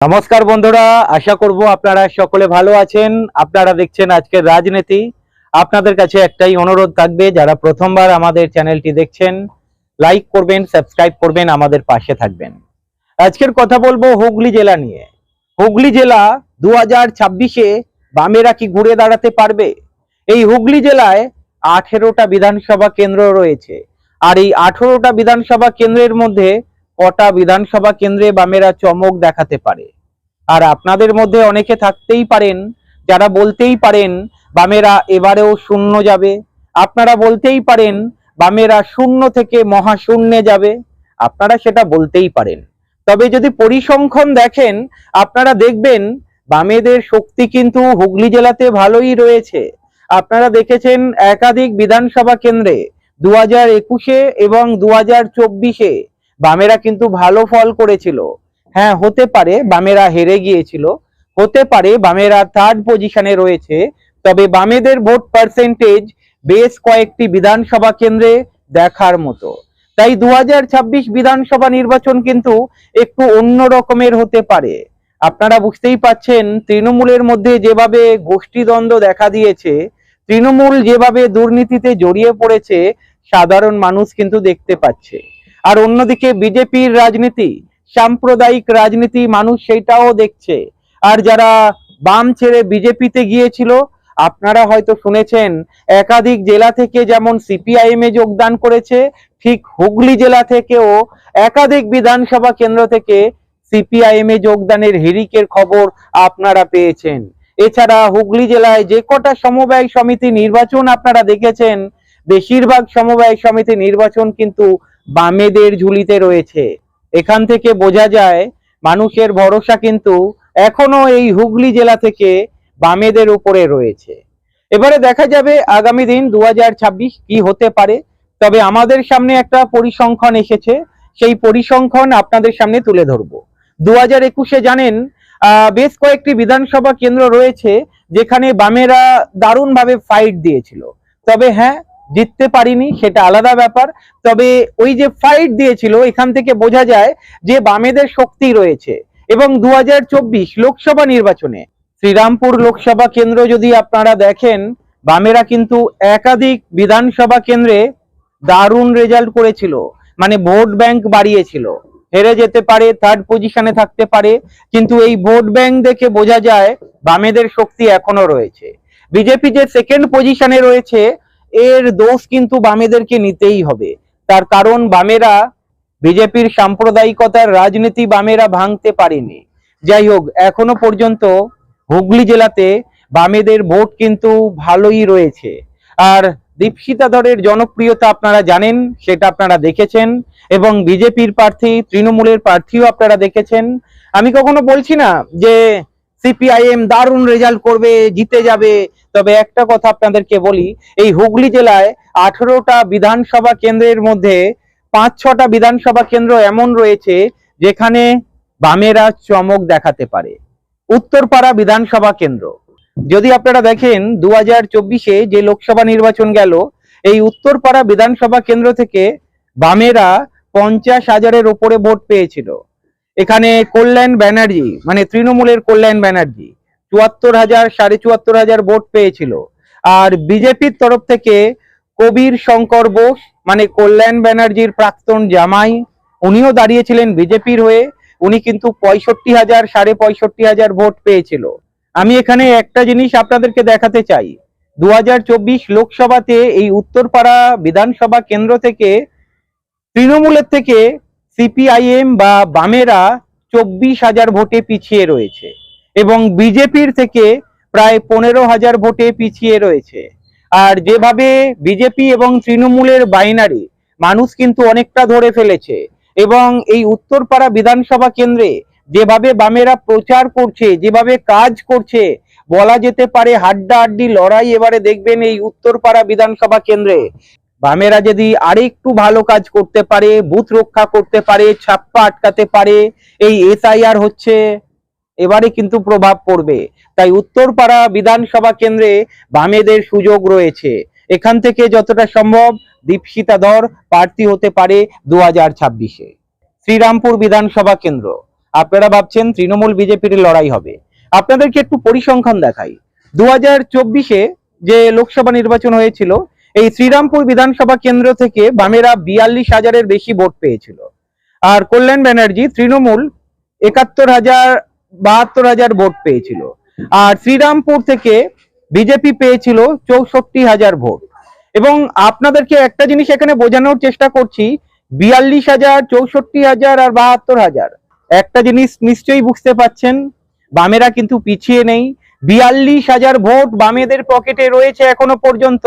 নমস্কার বন্ধুরা, আশা করব আপনারা সকলে ভালো আছেন। আপনারা দেখছেন আজকের রাজনীতি। আপনাদের কাছে একটাই অনুরোধ থাকবে, যারা প্রথমবার আমাদের চ্যানেলটি দেখছেন, লাইক করবেন, সাবস্ক্রাইব করবেন, আমাদের পাশে থাকবেন। আজকের কথা বলব হুগলি জেলা নিয়ে। হুগলি জেলা দু হাজার ছাব্বিশে বামেরা কি ঘুরে দাঁড়াতে পারবে? এই হুগলি জেলায় আঠেরোটা বিধানসভা কেন্দ্র রয়েছে। আর এই আঠেরোটা বিধানসভা কেন্দ্রের মধ্যে কটা বিধানসভা কেন্দ্রে বামেরা চমক দেখাতে পারে? আর আপনাদের মধ্যে অনেকে থাকতেই পারেন, যারা বলতেই পারেন বামেরা এবারেও শূন্য যাবে। আপনারা বলতেই পারেন বামেরা শূন্য থেকে মহাশূন্যে যাবে। আপনারা সেটা বলতেই পারেন। তবে যদি পরিসংখ্যান দেখেন, আপনারা দেখবেন বামেদের শক্তি কিন্তু হুগলি জেলাতে ভালোই রয়েছে। আপনারা দেখেছেন একাধিক বিধানসভা কেন্দ্রে দু হাজার একুশে এবং দু হাজার চব্বিশে বামেরা কিন্তু ভালো ফল করেছিল। হ্যাঁ হতে পারে বামেরা হেরে গিয়েছিল। হতে পারে বামেরা থার্ড পজিশনে রয়েছে। তবে বামেদের ভোট পার্সেন্টেজ বেশ কয়েকটি বিধানসভা কেন্দ্রে দেখার মতো। তাই দু হাজার ছাব্বিশ বিধানসভা নির্বাচন কিন্তু একটু অন্য রকমের হতে পারে। আপনারা বুঝতেই পাচ্ছেন, তৃণমূলের মধ্যে যেভাবে গোষ্ঠীদ্বন্দ্ব দেখা দিয়েছে, তৃণমূল যেভাবে দুর্নীতিতে জড়িয়ে পড়েছে, সাধারণ মানুষ কিন্তু দেখতে পাচ্ছে। আর অন্যদিকে বিজেপির রাজনীতি, সাম্প্রদায়িক রাজনীতি মানুষ সেটাও দেখছে। আর যারা বাম ছেড়ে বিজেপিতে গিয়েছিল, আপনারা হয়তো শুনেছেন, একাধিক জেলা থেকে যেমন সিপিআইএম এ যোগদান করেছে, ঠিক হুগলি জেলা থেকেও একাধিক বিধানসভা কেন্দ্র থেকে সিপিআইএম এ যোগদানের হিরিকের খবর আপনারা পেয়েছেন। এছাড়া হুগলি জেলায় যে কটা সমবায় সমিতি নির্বাচন আপনারা দেখেছেন, বেশিরভাগ সমবায় সমিতি নির্বাচন কিন্তু বামেদের ঝুলিতে রয়েছে। এখান থেকে বোঝা যায়, মানুষের ভরসা কিন্তু এখনও এই হুগলি জেলা থেকে বামেদের উপরে রয়েছে। এবারে দেখা যাবে আগামী দিন দু হাজার ছাব্বিশ কি হতে পারে। তবে আমাদের সামনে একটা পরিসংখ্যান এসেছে। সেই পরিসংখ্যান আপনাদের সামনে তুলে ধরবো। দু হাজার একুশে জানেন বেশ কয়েকটি বিধানসভা কেন্দ্র রয়েছে, যেখানে বামেরা দারুণভাবে ফাইট দিয়েছিল। তবে হ্যাঁ জিততে পারিনি, সেটা আলাদা ব্যাপার। তবে ওই যে ফাইট দিয়েছিল, এখান থেকে বোঝা যায় যে বামেদের শক্তি রয়েছে। এবং দুহাজার চব্বিশ লোকসভা নির্বাচনে, শ্রীরামপুর লোকসভা কেন্দ্র যদি আপনারা দেখেন, বামেরা কিন্তু একাধিক বিধানসভা কেন্দ্রে দারুণ রেজাল্ট করেছিল। মানে ভোট ব্যাংক বাড়িয়েছিল। হেরে যেতে পারে থার্ড পজিশনে থাকতে পারে, কিন্তু এই ভোট ব্যাংক দেখে বোঝা যায়, বামেদের শক্তি এখনও রয়েছে। বিজেপি যে সেকেন্ড পজিশনে রয়েছে এর দোষ কিন্তু বামেদেরকে নিতেই হবে। তার কারণ বামেরা বিজেপির সাম্প্রদায়িকতার রাজনীতি বামেরা ভাঙতে পারেনি। যাই হোক, এখনও পর্যন্ত হুগলি জেলাতে বামেদের ভোট কিন্তু ভালোই রয়েছে। আর দীপশিতা ধরের জনপ্রিয়তা আপনারা জানেন, সেটা আপনারা দেখেছেন, এবং বিজেপির প্রার্থী, তৃণমূলের প্রার্থীও আপনারা দেখেছেন। আমি কখনো বলছি না যে সিপিআইএম দারুণ রেজাল্ট করবে, জিতে যাবে। তবে একটা কথা আপনাদেরকে বলি, এই হুগলি জেলায় আঠেরোটা বিধানসভা কেন্দ্রের মধ্যে পাঁচ ছটা বিধানসভা কেন্দ্র এমন রয়েছে, যেখানে বামেরা চমক দেখাতে পারে। উত্তরপাড়া বিধানসভা কেন্দ্র। যদি আপনারা দেখেন দু হাজার চব্বিশে যে লোকসভা নির্বাচন গেল, এই উত্তরপাড়া বিধানসভা কেন্দ্র থেকে বামেরা পঞ্চাশ হাজারের ওপরে ভোট পেয়েছিল। এখানে কল্যাণ ব্যানার্জি মানে তৃণমূলের কল্যাণ ব্যানার্জি, চুয়াত্তর হাজার, সাড়ে চুয়াত্তর হাজার ভোট পেয়েছিল। আর বিজেপির তরফ থেকে কবির শঙ্কর বোস মানে কল্যাণ ব্যানার্জির প্রাক্তন জামাই, উনিও দাঁড়িয়েছিলেন বিজেপির হয়ে। উনি কিন্তু পঁয়ষট্টি হাজার, সাড়ে পঁয়ষট্টি হাজার ভোট পেয়েছিল। আমি এখানে একটা জিনিস আপনাদেরকে দেখাতে চাই। দু হাজার চব্বিশ লোকসভাতে এই উত্তরপাড়া বিধানসভা কেন্দ্র থেকে তৃণমূলের থেকে সিপিআইএম বা বামেরা চব্বিশ হাজার ভোটে পিছিয়ে রয়েছে এবং বিজেপির থেকে প্রায় পনেরো হাজার ভোটে পিছিয়ে রয়েছে। আর যেভাবে বিজেপি এবং তৃণমূলের বাইনারি, মানুষ কিন্তু অনেকটা ধরে ফেলেছে এবং এই উত্তরপাড়া বিধানসভা কেন্দ্রে যেভাবে বামেরা প্রচার করছে, যেভাবে কাজ করছে, বলা যেতে পারে হাড্ডা হাড্ডি লড়াই এবারে দেখবেন এই উত্তরপাড়া বিধানসভা কেন্দ্রে। বামেরা যদি আরেকটু ভালো কাজ করতে পারে, বুথ রক্ষা করতে পারে, ছাপ্পা আটকাতে পারে, এই এসআইআর হচ্ছে, এবারে কিন্তু প্রভাব পড়বে। তাই উত্তরপাড়া বিধানসভা কেন্দ্রে বামেদের সুযোগ রয়েছে। এখান থেকে যতটা সম্ভব দীপশিতা ধর প্রার্থী হতে পারে দু হাজার ছাব্বিশে। শ্রীরামপুর বিধানসভা কেন্দ্র। আপনারা ভাবছেন তৃণমূল বিজেপির লড়াই হবে। আপনাদেরকে একটু পরিসংখ্যান দেখাই। দু হাজার চব্বিশে যে লোকসভা নির্বাচন হয়েছিল এই শ্রীরামপুর বিধানসভা কেন্দ্র থেকে বামেরা বিয়াল্লিশ হাজারের বেশি ভোট পেয়েছিল। আর কল্যাণ ব্যানার্জি তৃণমূল একাত্তর হাজার, বাহাত্তর হাজার ভোট পেয়েছিল। আর শ্রীরামপুর থেকে বিজেপি পেয়েছিল চৌষট্টি হাজার ভোট। এবং আপনাদেরকে একটা জিনিস এখানে বোঝানোর চেষ্টা করছি, বিয়াল্লিশ হাজার, চৌষট্টি হাজার আর বাহাত্তর হাজার। একটা জিনিস নিশ্চয়ই বুঝতে পাচ্ছেন, বামেরা কিন্তু পিছিয়ে নেই। বিয়াল্লিশ হাজার ভোট বামেদের পকেটে রয়েছে এখনও পর্যন্ত।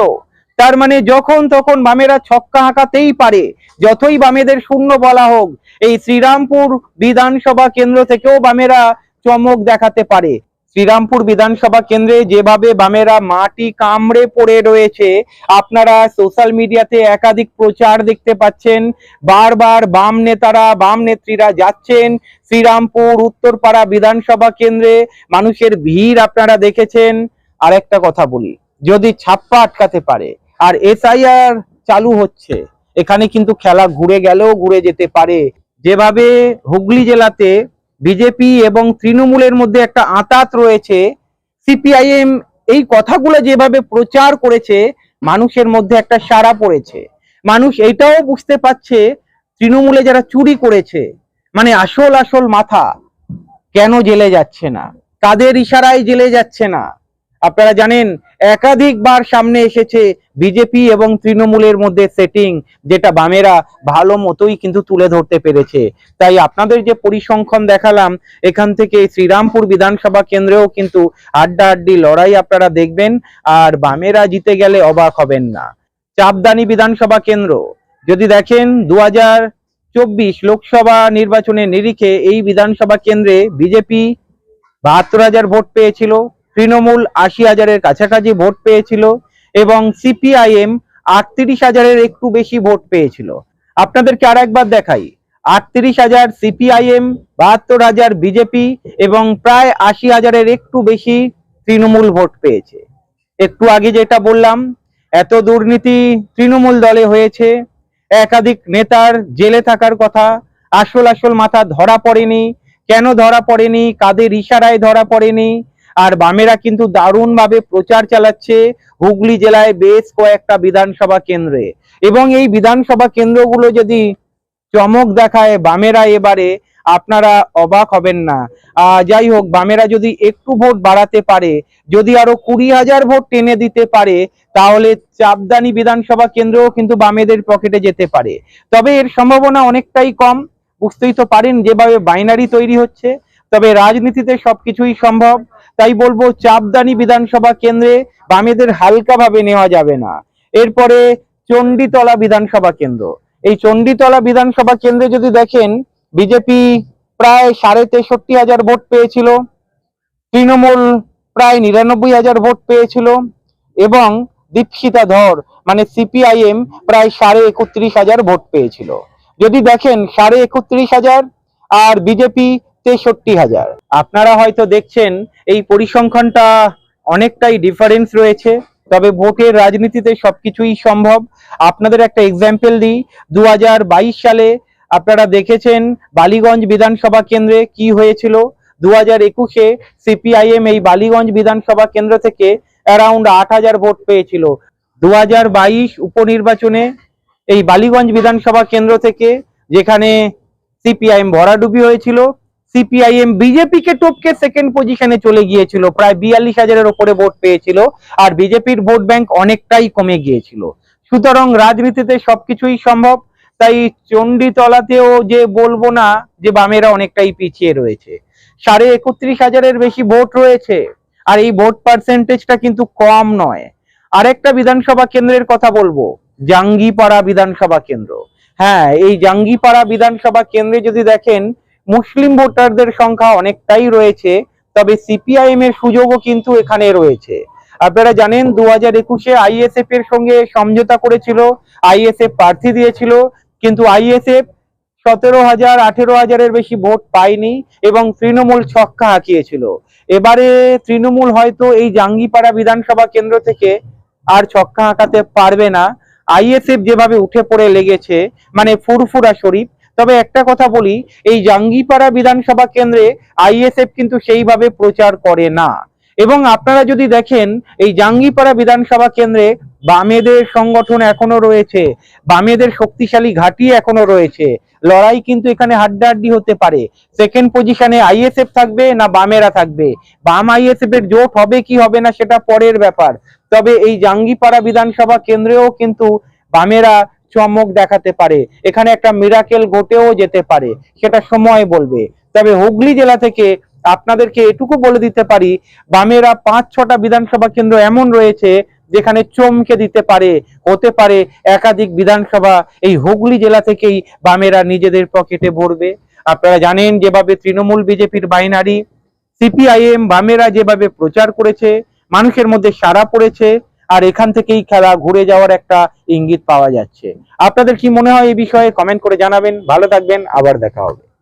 তার মানে যখন তখন বামেরা ছক্কা হাঁকাতেই পারে, যতই বামেদের শূন্য বলা হোক, এই শ্রীরামপুর বিধানসভা কেন্দ্র থেকেও বামেরা চমক দেখাতে পারে। শ্রীরামপুর বিধানসভা কেন্দ্রে যেভাবে বামেরা মাটি কামড়ে পড়ে রয়েছে, আপনারা সোশ্যাল মিডিয়াতে একাধিক প্রচার দেখতে পাচ্ছেন, বারবার বাম নেতারা, বাম নেত্রীরা যাচ্ছেন শ্রীরামপুর উত্তরপাড়া বিধানসভা কেন্দ্রে, মানুষের ভিড় আপনারা দেখেছেন। আর একটা কথা বলি, যদি ছাপ্পা আটকাতে পারে আর এসআইআর চালু হচ্ছে। এখানে কিন্তু খেলা ঘুরে গেলেও ঘুরে যেতে পারে। যেভাবে হুগলি জেলাতে বিজেপি এবং তৃণমূলের মধ্যে একটা আঁতাত রয়েছে, সিপিআইএম এই কথাগুলো যেভাবে প্রচার করেছে, মানুষের মধ্যে একটা সাড়া পড়েছে। মানুষ এটাও বুঝতে পারছে, তৃণমূলে যারা চুরি করেছে মানে আসল আসল মাথা কেন জেলে যাচ্ছে না? কাদের ইশারায় জেলে যাচ্ছে না? আপনারা জানেন, একাধিকবার সামনে এসেছে বিজেপি এবং তৃণমূলের মধ্যে সেটিং যেটা বামেরা ভালো মতোই কিন্তু তুলে ধরতে পেরেছে। তাই আপনাদের যে পরিসংখ্যান দেখালাম, এখান থেকে শ্রীরামপুর বিধানসভা কেন্দ্রেও কিন্তু আড্ডা আড্ডি লড়াই আপনারা দেখবেন, আর বামেরা জিতে গেলে অবাক হবেন না। চাপদানি বিধানসভা কেন্দ্র, যদি দেখেন দু চব্বিশ লোকসভা নির্বাচনের নিরিখে এই বিধানসভা কেন্দ্রে বিজেপি বাহাত্তর হাজার ভোট পেয়েছিল। তৃণমূল আশি হাজারের কাছাকাছি ভোট পেয়েছিল এবং সিপিআইএম আটত্রিশ হাজারের একটু বেশি ভোট পেয়েছিল। আপনাদেরকে আর একবার দেখাই, আটত্রিশ হাজার সিপিআইএম, বাহাত্তর হাজার বিজেপি এবং প্রায় আশি হাজারের একটু বেশি তৃণমূল ভোট পেয়েছে। একটু আগে যেটা বললাম, এত দুর্নীতি তৃণমূল দলে হয়েছে, একাধিক নেতার জেলে থাকার কথা, আসল আসল মাথা ধরা পড়েনি। কেন ধরা পড়েনি? কাদের ইশারায় ধরা পড়েনি? আর বামেরা কিন্তু দারুণভাবে প্রচার চালাচ্ছে। হুগলি জেলায় বেশ কয়েকটা বিধানসভা কেন্দ্রে। এবং এই বিধানসভা কেন্দ্রগুলো যদি চমক দেখায় বামেরা এবারে, আপনারা অবাক হবেন না। যাই হোক, বামেরা যদি একটু ভোট বাড়াতে পারে, যদি আরও কুড়ি হাজার ভোট টেনে দিতে পারে, তাহলে চাপদানি বিধানসভা কেন্দ্রও কিন্তু বামেদের পকেটে যেতে পারে। তবে এর সম্ভাবনা অনেকটাই কম। বুঝতেই তো পারেন, যেভাবে বাইনারি তৈরি হচ্ছে, তবে রাজনীতিতে সবকিছুই সম্ভব। তাই বলব চাপদানি বিধানসভা কেন্দ্রে বামেদের হালকাভাবে নেওয়া যাবে না। এরপরে চণ্ডীতলা বিধানসভা কেন্দ্র। এই চণ্ডীতলা বিধানসভা কেন্দ্রে যদি দেখেন, বিজেপি প্রায় সাড়ে তেষট্টি হাজার ভোট পেয়েছিল, তৃণমূল প্রায় নিরানব্বই হাজার ভোট পেয়েছিল, এবং দীপশিতা ধর মানে সিপিআইএম প্রায় সাড়ে একত্রিশ হাজার ভোট পেয়েছিল। যদি দেখেন, সাড়ে একত্রিশ হাজার, আর বিজেপি তেষট্টি হাজার। আপনারা হয়তো দেখছেন, এই পরিসংখ্যানটা অনেকটাই ডিফারেন্স রয়েছে, তবে ভোটের রাজনীতিতে সবকিছুই সম্ভব। আপনাদের একটা এক্সাম্পল দিই দু হাজার বাইশ সালে আপনারা দেখেছেন বালিগঞ্জ বিধানসভা কেন্দ্রে কি হয়েছিল? দু হাজার একুশে সিপিআইএম এই বালিগঞ্জ বিধানসভা কেন্দ্র থেকে অ্যারাউন্ড আট হাজার ভোট পেয়েছিল। দু হাজার বাইশ উপনির্বাচনে এই বালিগঞ্জ বিধানসভা কেন্দ্র থেকে যেখানে সিপিআইএম ভরাডুবি হয়েছিল সিপিআইএম বিজেপিকে টপকে সেকেন্ড পজিশনে চলে গিয়েছিল। প্রায় বিয়াল্লিশ হাজারের ওপরে ভোট পেয়েছিল আর বিজেপির ভোট ব্যাংক অনেকটাই কমে গিয়েছিল। সুতরাং রাজনীতিতে সবকিছুই সম্ভব, তাই চণ্ডীতলাতেও যে বলব না, যে বামেরা অনেকটাই পিছিয়ে রয়েছে। সাড়ে একত্রিশ হাজারের বেশি ভোট রয়েছে, আর এই ভোট পার্সেন্টেজটা কিন্তু কম নয়। আরেকটা বিধানসভা কেন্দ্রের কথা বলব, জাঙ্গিপাড়া বিধানসভা কেন্দ্র। হ্যাঁ এই জাঙ্গিপাড়া বিধানসভা কেন্দ্রে যদি দেখেন মুসলিম ভোটারদের সংখ্যা অনেকটাই রয়েছে, তবে সিপিআইএম এর সুযোগও কিন্তু এখানে রয়েছে। আপনারা জানেন দু হাজার একুশে আইএসএফ এর সঙ্গে সমঝোতা করেছিল, আইএসএফ প্রার্থী দিয়েছিল, কিন্তু আইএসএফ সতেরো হাজার আঠেরো হাজারের বেশি ভোট পায়নি এবং তৃণমূল ছক্কা হাঁকিয়েছিল। এবারে তৃণমূল হয়তো এই জাঙ্গিপাড়া বিধানসভা কেন্দ্র থেকে আর ছক্কা হাঁকাতে পারবে না। আইএসএফ যেভাবে উঠে পড়ে লেগেছে মানে ফুরফুরা শরীফ তবে একটা কথা বলি, এই জাঙ্গিপাড়া বিধানসভা কেন্দ্রে আইএসএফ কিন্তু সেইভাবে প্রচার করে না। এবং আপনারা যদি দেখেন, এই জাঙ্গিপাড়া বিধানসভা কেন্দ্রে বামেদের সংগঠন এখনও রয়েছে, বামেদের শক্তিশালী ঘাঁটি এখনও রয়েছে। লড়াই কিন্তু এখানে হাড্ডাহাড্ডি হতে পারে। সেকেন্ড পজিশনে আইএসএফ থাকবে না বামেরা থাকবে? বাম আইএসএফ এর জোট হবে কি হবে না সেটা পরের ব্যাপার। তবে এই জাঙ্গিপাড়া বিধানসভা কেন্দ্রেও কিন্তু বামেরা চমক দেখাতে পারে। এখানে একটা মিরাকেল ঘটেও যেতে পারে। সেটা সময় বলবে। তবে হুগলি জেলা থেকে আপনাদেরকে এটুকু বলে দিতে পারি, বামেরা পাঁচ ছটা বিধানসভা কেন্দ্র এমন রয়েছে, যেখানে চমকে দিতে পারে, হতে পারে একাধিক বিধানসভা। এই হুগলি জেলা থেকেই বামেরা নিজেদের পকেটে ভরবে। আপনারা জানেন, যেভাবে তৃণমূল বিজেপির বাইনারি, সিপিআইএম বামেরা যেভাবে প্রচার করেছে, মানুষের মধ্যে সাড়া পড়েছে আর এখান থেকেই খেলা ঘুরে যাওয়ার একটা ইঙ্গিত পাওয়া যাচ্ছে। আপনাদের কি মনে হয় এই বিষয়ে? কমেন্ট করে জানাবেন। ভালো থাকবেন। আবার দেখা হবে।